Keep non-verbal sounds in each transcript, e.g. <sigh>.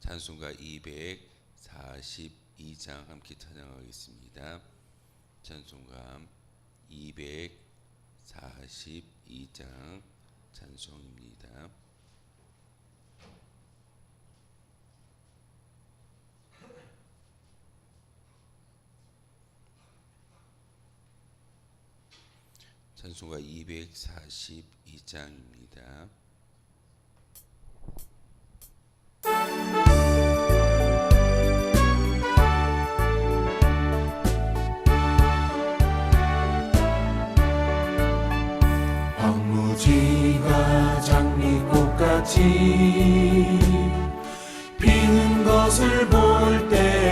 찬송가 242장 함께 찬양하겠습니다. 찬송가 242장 찬송입니다. 찬송가 242장입니다. 황무지가 장미꽃같이 피는 것을 볼때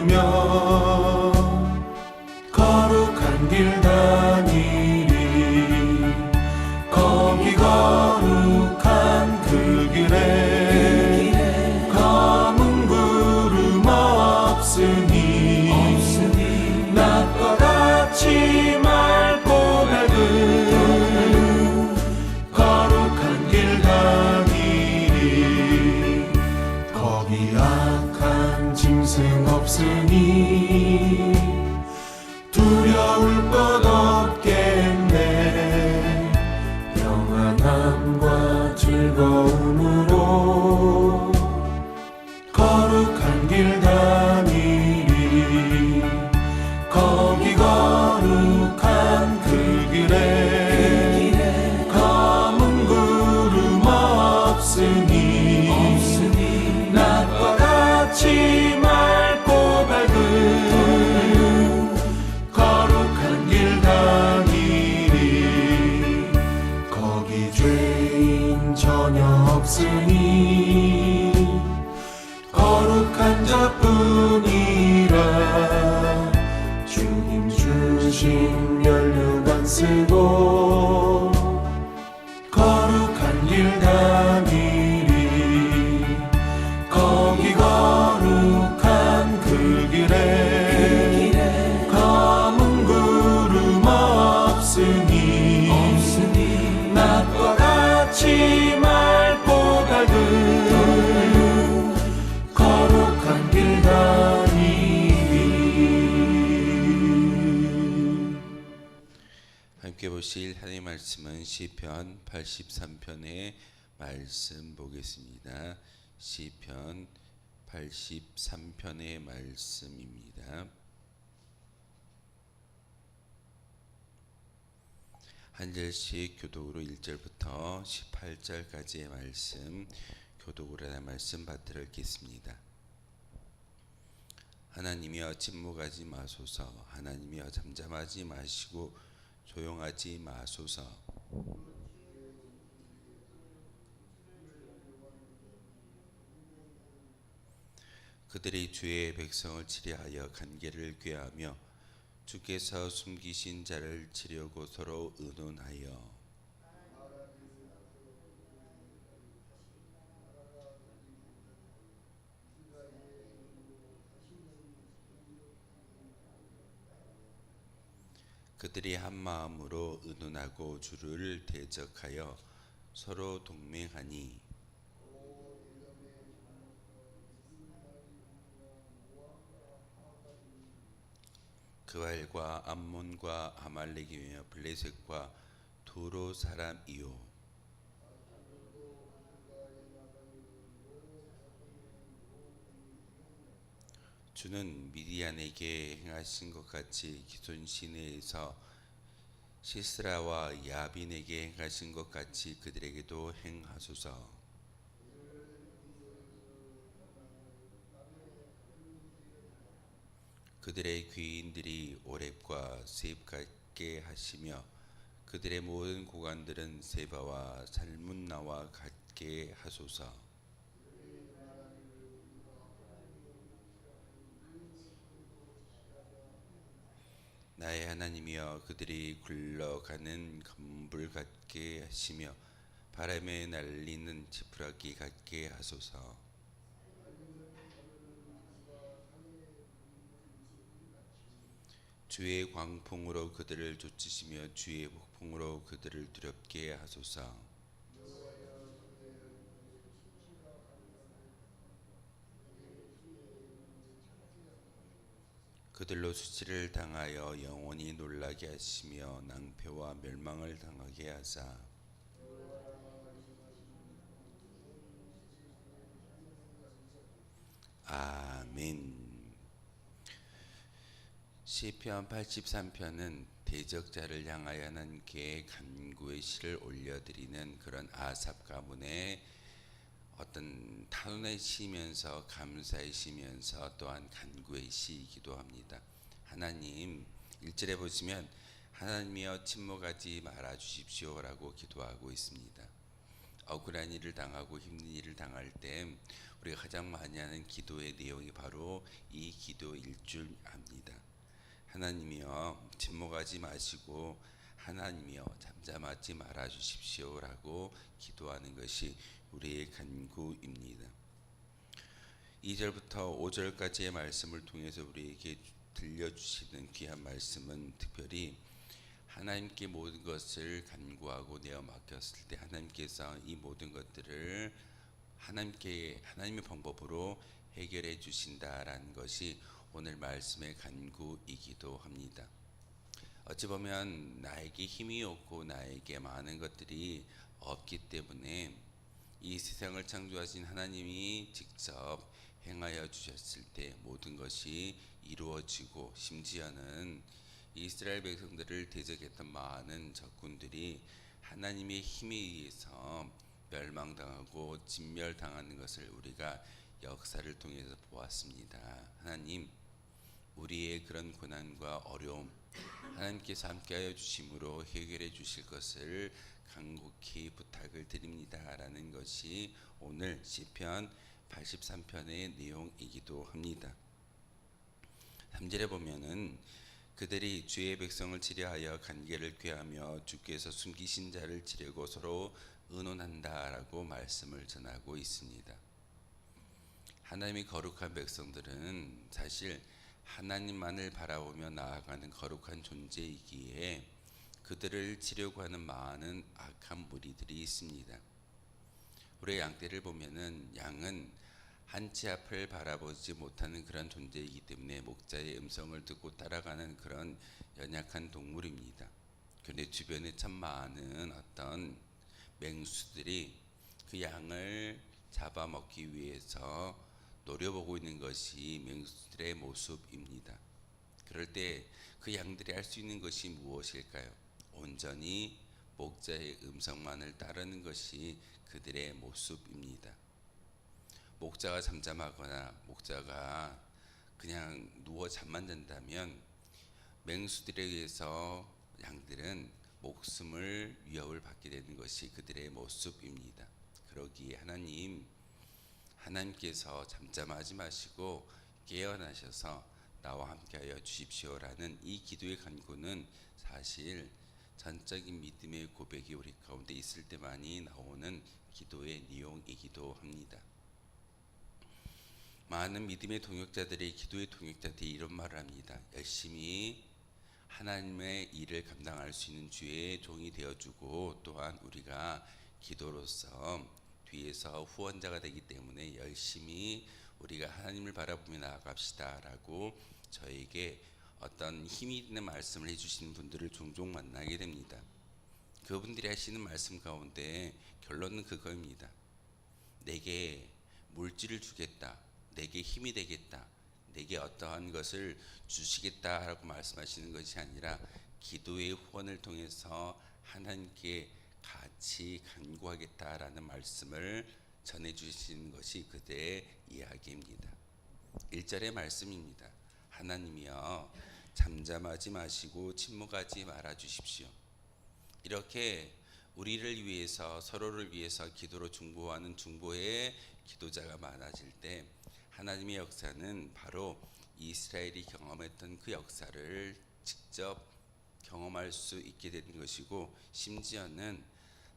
부르며 거룩한 길 다 보실 하나님의 말씀은 시편 83편의 말씀 보겠습니다. 시편 83편의 말씀입니다. 한 절씩 교독으로 1절부터 18절까지의 말씀 교독으로 하는 말씀 받들어 읽겠습니다. 하나님이여 침묵하지 마소서 하나님이여 잠잠하지 마시고 조용하지 마소서. 그들이 주의 백성을 치리하여 간계를 꾀하며 주께서 숨기신 자를 치려고 서로 의논하여 그들이 한 마음으로 의논하고 주를 대적하여 서로 동맹하니. 그알과 암몬과 아말렉이며 블레셋과 도로 사람이요 주는 미디안에게 행하신 것 같이 기존 시내에서 시스라와 야빈에게 행하신 것 같이 그들에게도 행하소서. 그들의 귀인들이 오랩과 세입 같게 하시며 그들의 모든 고관들은 세바와 살문나와 같게 하소서. 나의 하나님이여 그들이 굴러가는 건불 같게 하시며 바람에 날리는 지푸라기 같게 하소서. 주의 광풍으로 그들을 쫓으시며 주의 폭풍으로 그들을 두렵게 하소서. 그들로 수치를 당하여 영원히 놀라게 하시며 낭패와 멸망을 당하게 하사 아멘. 시편 83편은 대적자를 향하여 하나님께 간구의 시를 올려드리는 그런 아삽 가문의 어떤 탄원의 시면서 감사의 시면서 또한 간구의 시이기도 합니다. 하나님 1절에 보시면 하나님이여 침묵하지 말아 주십시오라고 기도하고 있습니다. 억울한 일을 당하고 힘든 일을 당할 때 우리가 가장 많이 하는 기도의 내용이 바로 이 기도일 줄 압니다. 하나님이여 침묵하지 마시고 하나님이여 잠잠하지 말아 주십시오라고 기도하는 것이 우리의 간구입니다. 2절부터 5절까지의 말씀을 통해서 우리에게 들려주시는 귀한 말씀은 특별히 하나님께 모든 것을 간구하고 내어 맡겼을 때 하나님께서 이 모든 것들을 하나님께 하나님의 방법으로 해결해 주신다라는 것이 오늘 말씀의 간구이기도 합니다. 어찌 보면 나에게 힘이 없고 나에게 많은 것들이 없기 때문에 이 세상을 창조하신 하나님이 직접 행하여 주셨을 때 모든 것이 이루어지고 심지어는 이스라엘 백성들을 대적했던 많은 적군들이 하나님의 힘에 의해서 멸망당하고 진멸당하는 것을 우리가 역사를 통해서 보았습니다. 하나님 우리의 그런 고난과 어려움 하나님께서 함께하여 주심으로 해결해 주실 것을 간곡히 부탁을 드립니다라는 것이 오늘 시편 83편의 내용이기도 합니다. 3절에 보면은 그들이 주의 백성을 치려하여 간계를 꾀하며 주께서 숨기신 자를 치려고 서로 의논한다라고 말씀을 전하고 있습니다. 하나님이 거룩한 백성들은 사실 하나님만을 바라보며 나아가는 거룩한 존재이기에 그들을 치려고 하는 많은 악한 무리들이 있습니다. 우리 양떼를 보면은 양은 한치 앞을 바라보지 못하는 그런 존재이기 때문에 목자의 음성을 듣고 따라가는 그런 연약한 동물입니다. 그런데 주변에 참 많은 어떤 맹수들이 그 양을 잡아먹기 위해서 노려보고 있는 것이 맹수들의 모습입니다. 그럴 때 그 양들이 할 수 있는 것이 무엇일까요? 온전히 목자의 음성만을 따르는 것이 그들의 모습입니다. 목자가 잠잠하거나 목자가 그냥 누워 잠만 잔다면 맹수들에 의해서 양들은 목숨을 위협을 받게 되는 것이 그들의 모습입니다. 그러기에 하나님 하나님께서 잠잠하지 마시고 깨어나셔서 나와 함께하여 주십시오라는 이 기도의 간구는 사실 전적인 믿음의 고백이 우리 가운데 있을 때만이 나오는 기도의 내용이기도 합니다. 많은 믿음의 동역자들이 기도의 동역자들이 이런 말을 합니다. 열심히 하나님의 일을 감당할 수 있는 주의 종이 되어주고 또한 우리가 기도로서 뒤에서 후원자가 되기 때문에 열심히 우리가 하나님을 바라보며 나아갑시다라고 저에게 어떤 힘이 있는 말씀을 해주시는 분들을 종종 만나게 됩니다. 그분들이 하시는 말씀 가운데 결론은 그거입니다. 내게 물질을 주겠다. 내게 힘이 되겠다. 내게 어떠한 것을 주시겠다라고 말씀하시는 것이 아니라 기도의 후원을 통해서 하나님께 같이 간구하겠다라는 말씀을 전해 주시는 것이 그대의 이야기입니다. 1절의 말씀입니다. 하나님이여 잠잠하지 마시고 침묵하지 말아 주십시오. 이렇게 우리를 위해서 서로를 위해서 기도로 중보하는 중보의 기도자가 많아질 때 하나님의 역사는 바로 이스라엘이 경험했던 그 역사를 직접 경험할 수 있게 되는 것이고 심지어는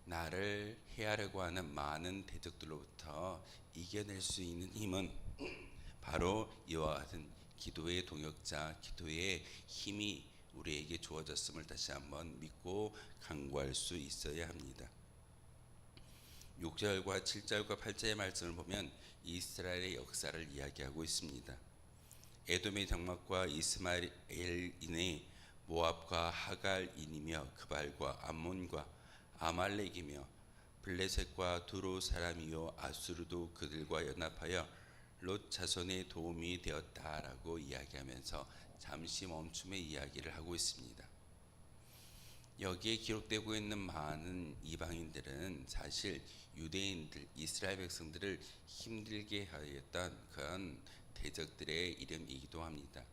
나를 해하려고 하는 많은 대적들로부터 이겨낼 수 있는 힘은 <clears throat> 바로 이와 같은 기도의 동역자, 기도의 힘이 우리에게 주어졌음을 다시 한번 믿고 강구할 수 있어야 합니다. 6절과 7절과 8절의 말씀을 보면 이스라엘의 역사를 이야기하고 있습니다. 에돔의 장막과 이스마엘인의 모압과 하갈인이며 그발과 암몬과 아말렉이며 블레셋과 두로 사람이요 아수르도 그들과 연합하여 롯 자손의 도움이 되었다라고 이야기하면서 잠시 멈춤의 이야기를 하고 있습니다. 여기에 기록되고 있는 많은 이방인들은 사실 유대인들, 이스라엘 백성들을 힘들게 하였던 그런 대적들의 이름이기도 합니다.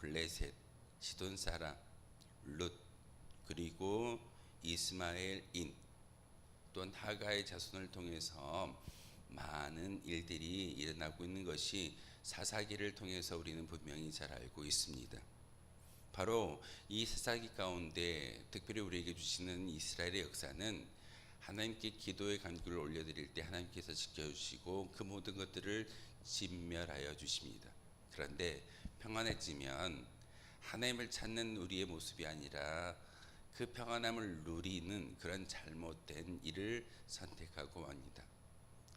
블레셋, 시돈 사람, 룻, 그리고 이스마엘인 또한 하가의 자손을 통해서 많은 일들이 일어나고 있는 것이 사사기를 통해서 우리는 분명히 잘 알고 있습니다. 바로 이 사사기 가운데 특별히 우리에게 주시는 이스라엘의 역사는 하나님께 기도의 간구를 올려드릴 때 하나님께서 지켜주시고 그 모든 것들을 진멸하여 주십니다. 그런데 평안해지면 하나님을 찾는 우리의 모습이 아니라 그 평안함을 누리는 그런 잘못된 일을 선택하고 합니다.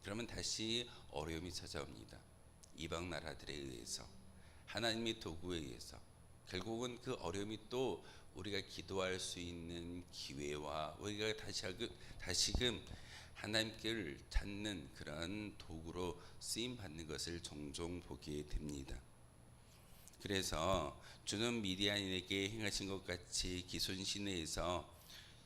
그러면 다시 어려움이 찾아옵니다. 이방 나라들에 의해서 하나님의 도구에 의해서 결국은 그 어려움이 또 우리가 기도할 수 있는 기회와 우리가 다시금 다시금 하나님께를 찾는 그런 도구로 쓰임 받는 것을 종종 보게 됩니다. 그래서 주는 미디안인에게 행하신 것 같이 기손 시내에서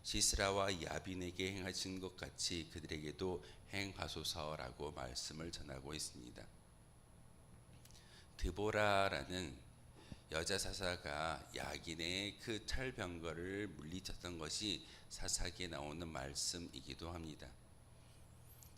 시스라와 야빈에게 행하신 것 같이 그들에게도 행하소서라고 말씀을 전하고 있습니다. 드보라라는 여자 사사가 야긴의 그 철병거를 물리쳤던 것이 사사기에 나오는 말씀이기도 합니다.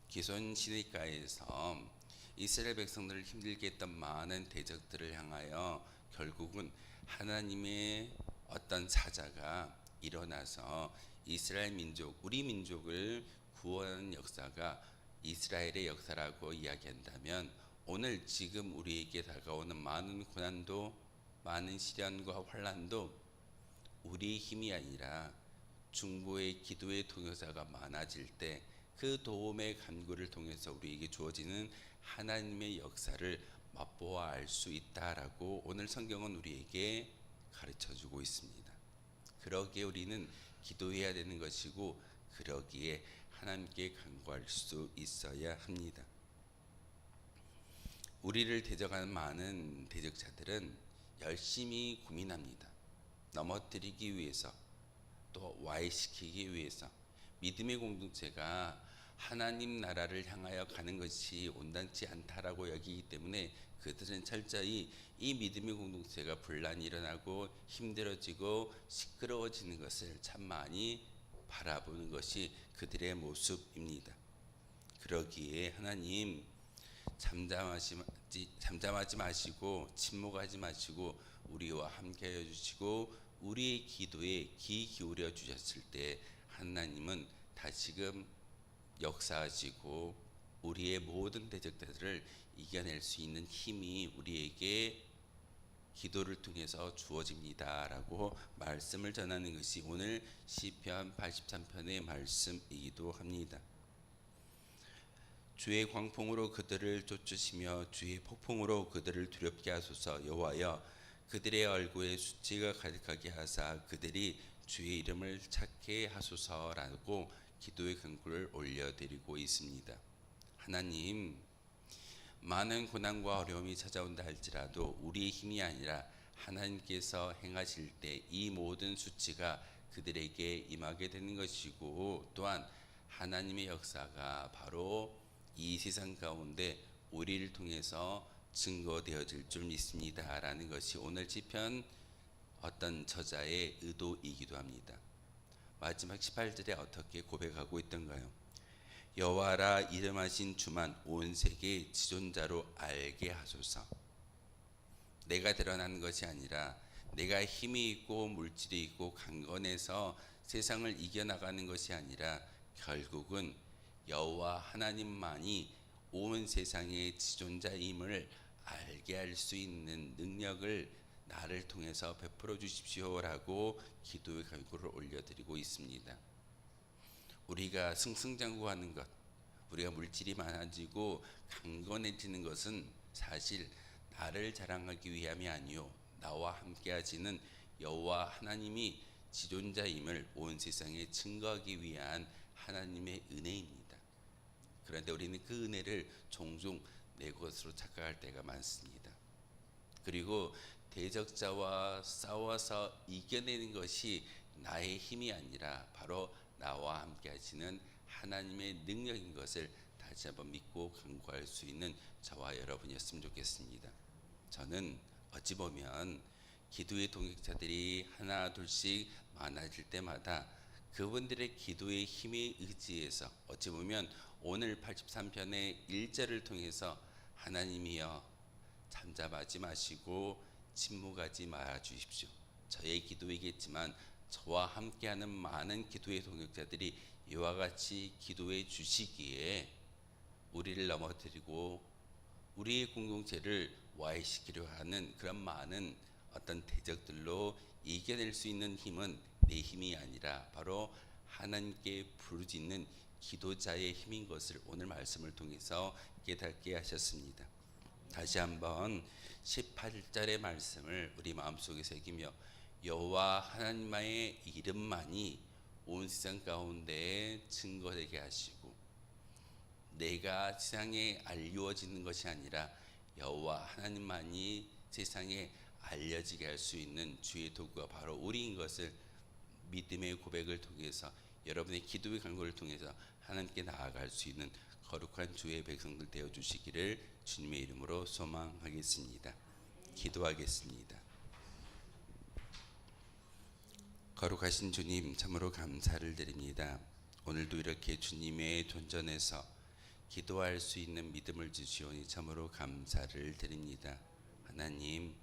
기손 시내가에서 이스라엘 백성들을 힘들게 했던 많은 대적들을 향하여 결국은 하나님의 어떤 사자가 일어나서 이스라엘 민족, 우리 민족을 구원하는 역사가 이스라엘의 역사라고 이야기한다면 오늘 지금 우리에게 다가오는 많은 고난도 많은 시련과 환란도 우리 힘이 아니라 중보의 기도의 동역자가 많아질 때 그 도움의 간구를 통해서 우리에게 주어지는 하나님의 역사를 맛보아 알 수 있다라고 오늘 성경은 우리에게 가르쳐 주고 있습니다. 그러기에 우리는 기도해야 되는 것이고 그러기에 하나님께 간구할 수 있어야 합니다. 우리를 대적하는 많은 대적자들은 열심히 고민합니다. 넘어뜨리기 위해서 또 와해시키기 위해서 믿음의 공동체가 하나님 나라를 향하여 가는 것이 온당치 않다라고 여기기 때문에 그들은 철저히 이 믿음의 공동체가 분란이 일어나고 힘들어지고 시끄러워지는 것을 참 많이 바라보는 것이 그들의 모습입니다. 그러기에 하나님 잠잠하지 잠잠하지 마시고 침묵하지 마시고 우리와 함께하여 주시고 우리의 기도에 귀 기울여 주셨을 때 하나님은 다시금 역사하시고 우리의 모든 대적들을 이겨낼 수 있는 힘이 우리에게 기도를 통해서 주어집니다라고 말씀을 전하는 것이 오늘 시편 83편의 말씀이기도 합니다. 주의 광풍으로 그들을 쫓으시며 주의 폭풍으로 그들을 두렵게 하소서 여호와여 그들의 얼굴에 수치가 가득하게 하사 그들이 주의 이름을 찾게 하소서라고 기도의 간구를 올려드리고 있습니다. 하나님 많은 고난과 어려움이 찾아온다 할지라도 우리의 힘이 아니라 하나님께서 행하실 때 이 모든 수치가 그들에게 임하게 되는 것이고 또한 하나님의 역사가 바로 이 세상 가운데 우리를 통해서 증거되어질 줄 믿습니다라는 것이 오늘 시편 어떤 저자의 의도이기도 합니다. 마지막 18절에 어떻게 고백하고 있던가요? 여호와라 이름하신 주만 온 세계 지존자로 알게 하소서. 내가 드러나는 것이 아니라 내가 힘이 있고 물질이 있고 강건해서 세상을 이겨나가는 것이 아니라 결국은 여호와 하나님만이 온 세상의 지존자임을 알게 할 수 있는 능력을 나를 통해서 베풀어 주십시오라고 기도의 간구를 올려드리고 있습니다. 우리가 승승장구하는 것, 우리가 물질이 많아지고 강건해지는 것은 사실 나를 자랑하기 위함이 아니요 나와 함께하시는 여호와 하나님이 지존자임을 온 세상에 증거하기 위한 하나님의 은혜입니다. 그런데 우리는 그 은혜를 종종 내 것으로 착각할 때가 많습니다. 그리고 대적자와 싸워서 이겨내는 것이 나의 힘이 아니라 바로 나와 함께 하시는 하나님의 능력인 것을 다시 한번 믿고 간구할 수 있는 저와 여러분이었으면 좋겠습니다. 저는 어찌 보면 기도의 동역자들이 하나 둘씩 많아질 때마다 그분들의 기도의 힘에 의지해서 어찌 보면 오늘 83편의 1절을 통해서 하나님이여 잠잠하지 마시고 침묵하지 말아 주십시오. 저의 기도이겠지만 저와 함께하는 많은 기도의 동역자들이 이와 같이 기도해 주시기에 우리를 넘어뜨리고 우리의 공동체를 와해시키려 하는 그런 많은 어떤 대적들로 이겨낼 수 있는 힘은 내 힘이 아니라 바로 하나님께 부르짖는 기도자의 힘인 것을 오늘 말씀을 통해서 깨닫게 하셨습니다. 다시 한번 18절의 말씀을 우리 마음속에 새기며 여호와 하나님의 이름만이 온 세상 가운데 증거되게 하시고 내가 세상에 알려지는 것이 아니라 여호와 하나님만이 세상에 알려지게 할 수 있는 주의 도구가 바로 우리인 것을 믿음의 고백을 통해서 여러분의 기도의 간구를 통해서 하나님께 나아갈 수 있는 거룩한 주의 백성들 되어 주시기를 주님의 이름으로 소망하겠습니다. 기도하겠습니다. 거룩하신 주님 참으로 감사를 드립니다. 오늘도 이렇게 주님의 존전에서 기도할 수 있는 믿음을 주시오니 참으로 감사를 드립니다. 하나님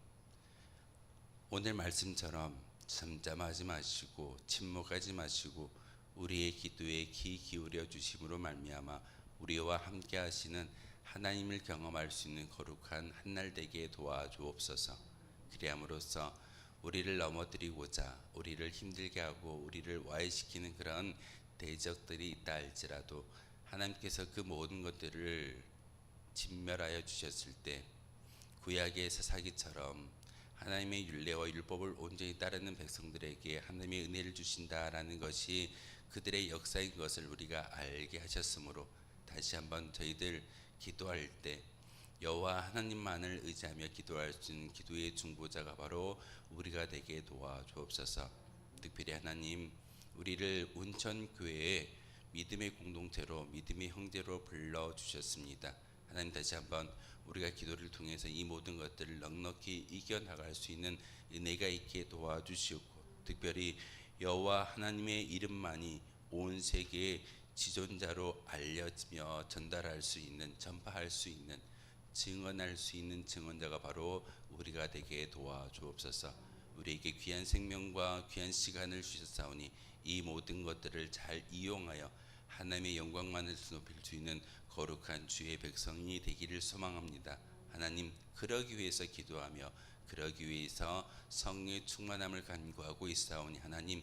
오늘 말씀처럼 잠잠하지 마시고 침묵하지 마시고 우리의 기도에 귀 기울여 주심으로 말미암아 우리와 함께 하시는 하나님을 경험할 수 있는 거룩한 한날 되게 도와주옵소서. 그리함으로써 우리를 넘어뜨리고자 우리를 힘들게 하고 우리를 와해시키는 그런 대적들이 있다 할지라도 하나님께서 그 모든 것들을 진멸하여 주셨을 때 구약의 사사기처럼 하나님의 율례와 율법을 온전히 따르는 백성들에게 하나님의 은혜를 주신다라는 것이 그들의 역사인 것을 우리가 알게 하셨으므로 다시 한번 저희들 기도할 때 여호와 하나님만을 의지하며 기도할 수 있는 기도의 중보자가 바로 우리가 되게 도와주옵소서. 특별히 하나님 우리를 온천 교회에 믿음의 공동체로 믿음의 형제로 불러 주셨습니다. 하나님 다시 한번 우리가 기도를 통해서 이 모든 것들을 넉넉히 이겨 나갈 수 있는 은혜가 있게 도와주시옵고 특별히 여호와 하나님의 이름만이 온 세계에 지존자로 알려지며 전달할 수 있는 전파할 수 있는 증언할 수 있는 증언자가 바로 우리가 되게 도와주옵소서. 우리에게 귀한 생명과 귀한 시간을 주셨사오니 이 모든 것들을 잘 이용하여 하나님의 영광만을 높일 수 있는 거룩한 주의 백성이 되기를 소망합니다. 하나님 그러기 위해서 기도하며 그러기 위해서 성령의 충만함을 간구하고 있사오니 하나님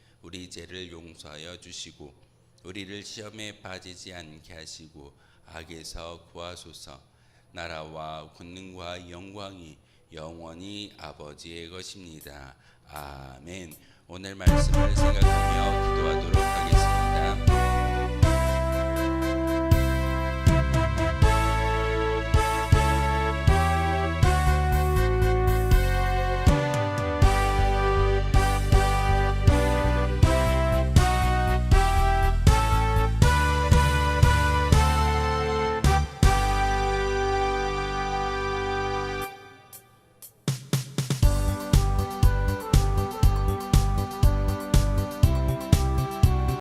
우리 죄를 용서하여 주시고 우리를 시험에 빠지지 않게 하시고 악에서 구하소서. 나라와 권능과 영광이 영원히 아버지의 것입니다. 아멘. 오늘 말씀을 생각하며 기도하도록 하겠습니다.